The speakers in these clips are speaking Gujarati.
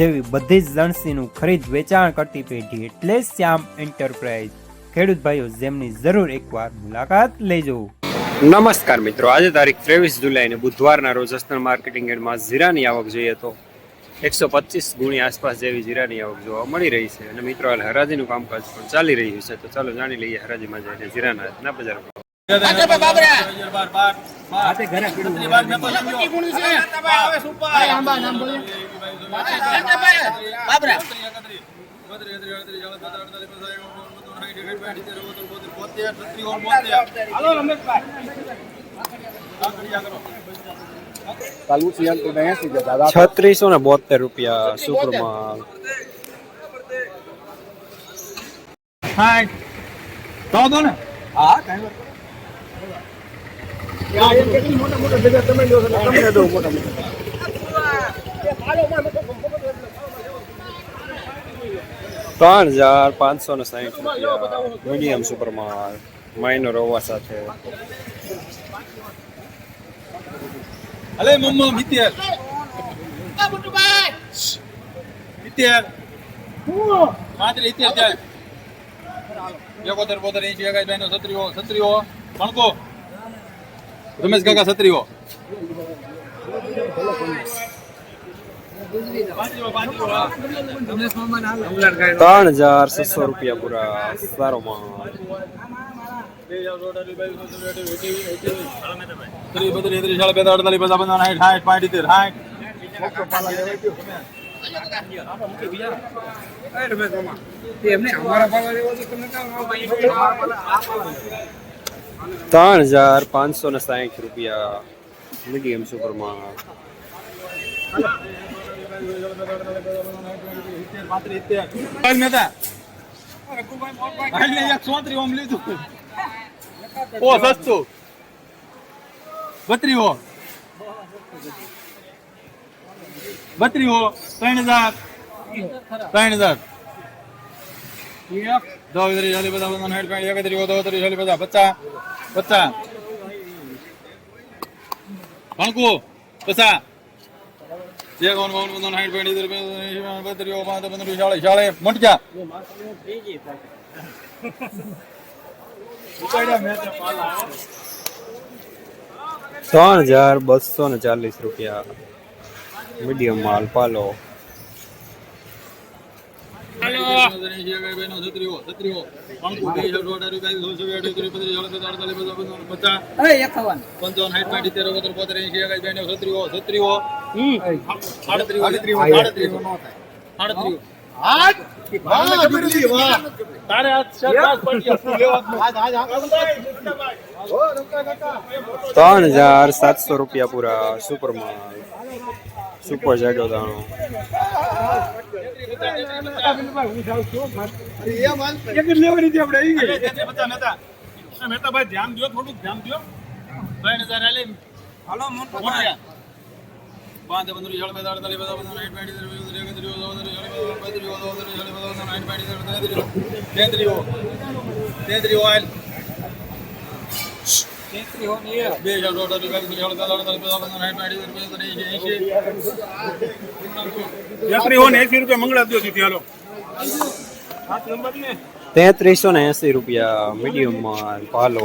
જેવી બધી જ લણસીનું ખરીદ વેચાણ કરતી પેઢી એટલે શ્યામ એન્ટરપ્રાઇઝ. ખેડૂત ભાઈઓ જેમની જરૂર એકવાર મુલાકાત લેજો. નમસ્કાર મિત્રો આજે તારીખ ત્રેવીસ જુલાઈને બુધવારના રોજ અસ્તર માર્કેટિંગ એડમાં જીરાની આવક જોઈએ તો એકસો પચીસ ગુણી આસપાસ જેવી જીરાની આવક જોવા મળી રહી છે અને મિત્રો હાલ હરાજીનું કામકાજ પણ ચાલી રહ્યું છે. તો ચાલો જાણી લઈએ હરાજીમાં જઈને જીરાના આજના બજારમાં. કાલુ સિયાલ તો એસી છે દાદા છત્રીસો ને બોતેર રૂપિયા સુપરમાં હા તો દો ને હા કાંઈ મોટા મોટા ભેગા તમે લો છો તમને દો મોટા મોટા ત્રણ હજાર પાંચસો ને સાહીઠ રૂપિયા. મીડિયમ સુપરમાં માઇનર હોવા સાથે. અલે, મમ્મા મિત્યર મિત્યર માત્ર ઇત્યર જાય. એકોતેર સત્રીઓ સત્રીઓ ભણકો રમેશ કાકા સત્રીઓ ત્રણ હજાર છસો રૂપિયા પૂરા સારો માલ ત્રીસ બત્રીસ ત્રીસ સાડા બેતા અડતાલીસ પચાસ પંચાવન સાઠ સાઠ પાંચ ઇત્તેર સાઠ ત્રણ હજાર પાંચસો ને સાહીઠ રૂપિયા મીડિયમ સુપરમાં. ઓ સસ્તું બત્રી હો બત્રી હો ત્રણ હજાર ત્રણ હજાર દો ત્રીસ ચાલીસ પચાસ પંચાવન સાઠ પાંચ એકત્રીસ દો ત્રીસ ચાલીસ પચાસ પચાસ પચાસ ભણકુ પચાસ જે કોણ કોણ પંચાવન સાઠ પાંચ ઇત્તેર બત્રીસ પાંચ પંદર શાળે શાળે મટક્યા. ત્રણ હજાર બસો ને ચાલીસ રૂપિયા. મીડિયમ માલ પાલો. ત્રણ હજાર સાતસો રૂપિયા પૂરા સુપર માલ સુપર જાડો દાણો. ધ્યાન દો થોડુંક ધ્યાન દો ત્રણ હજાર હાલો પાંચ પંદર બધા બે હજાર દોઢ અઢી બે સોળ બધા બધા ને એસી રૂપિયા મંગળા દો દીધી હાલો. સાત નંબર ને તેત્રીસો ને એસી રૂપિયા મીડિયમ પાલો.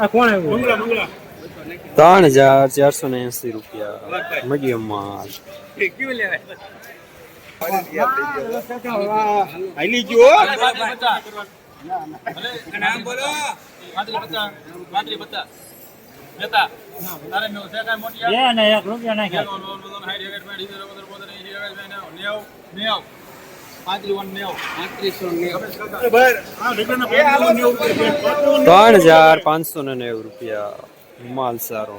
આ કોણ આવ્યું? ત્રણ હજાર ચારસો ને એસી રૂપિયા. મીડિયમ મેં એક રૂપિયા નાખ્યા. ત્રણ હજાર પાંચસો ને નેવું રૂપિયા માલ સારો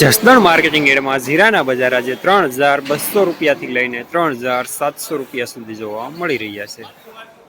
જસદણ માર્કેટિંગ એડમાં જીરાના બજાર આજે ત્રણ હજાર બસો રૂપિયાથી લઈને ત્રણ હજાર સાતસો રૂપિયા સુધી જોવા મળી રહ્યા છે.